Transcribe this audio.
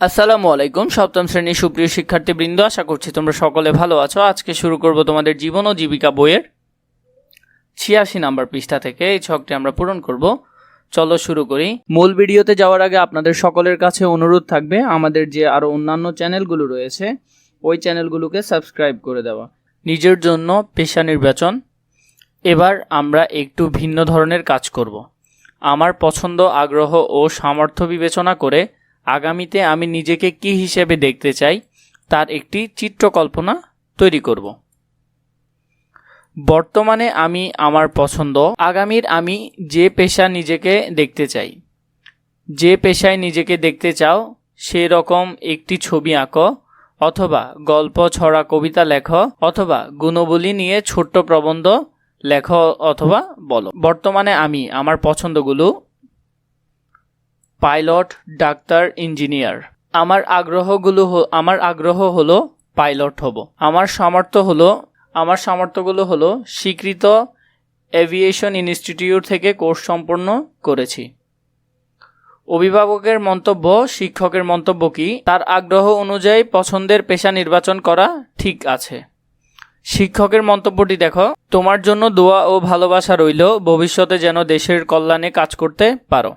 আসসালামু আলাইকুম, সপ্তম শ্রেণির সুপ্রিয় শিক্ষার্থীবৃন্দ, আশা করছি তোমরা সকলে ভালো আছো। আজকে শুরু করব তোমাদের জীবন ও জীবিকা বইয়ের ছিয়াশি নাম্বার পৃষ্ঠা থেকে। এই ছকটি আমরা পূরণ করব। চলো শুরু করি। মূল ভিডিওতে যাওয়ার আগে আপনাদের সকলের কাছে অনুরোধ থাকবে, আমাদের যে আরও অন্যান্য চ্যানেলগুলো রয়েছে, ওই চ্যানেলগুলোকে সাবস্ক্রাইব করে দেওয়া। নিজের জন্য পেশা নির্বাচন। এবার আমরা একটু ভিন্ন ধরনের কাজ করব। আমার পছন্দ, আগ্রহ ও সামর্থ্য বিবেচনা করে আগামীতে আমি নিজেকে কি হিসেবে দেখতে চাই, তার একটি চিত্রকল্পনা তৈরি করব। বর্তমানে আমি আমার পছন্দ, আগামীর আমি যে পেশা নিজেকে দেখতে চাই। যে পেশায় নিজেকে দেখতে চাও সেই রকম একটি ছবি আঁকো, অথবা গল্প, ছড়া, কবিতা লেখো, অথবা গুণবলী নিয়ে ছোট্ট প্রবন্ধ লেখো অথবা বলো। বর্তমানে আমি আমার পছন্দগুলো পাইলট, ডাক্তার, ইঞ্জিনিয়ার। আমার আগ্রহগুলো আমার আগ্রহ হলো পাইলট হব। আমার সামর্থ্য হলো, আমার সামর্থ্যগুলো হলো স্বীকৃত এভিয়েশন ইনস্টিটিউট থেকে কোর্স সম্পন্ন করেছি। অভিভাবকের মন্তব্য, শিক্ষকের মন্তব্য কি? তার আগ্রহ অনুযায়ী পছন্দের পেশা নির্বাচন করা ঠিক আছে। শিক্ষকের মন্তব্যটি দেখো। তোমার জন্য দোয়া ও ভালোবাসা রইল। ভবিষ্যতে যেন দেশের কল্যাণে কাজ করতে পারো।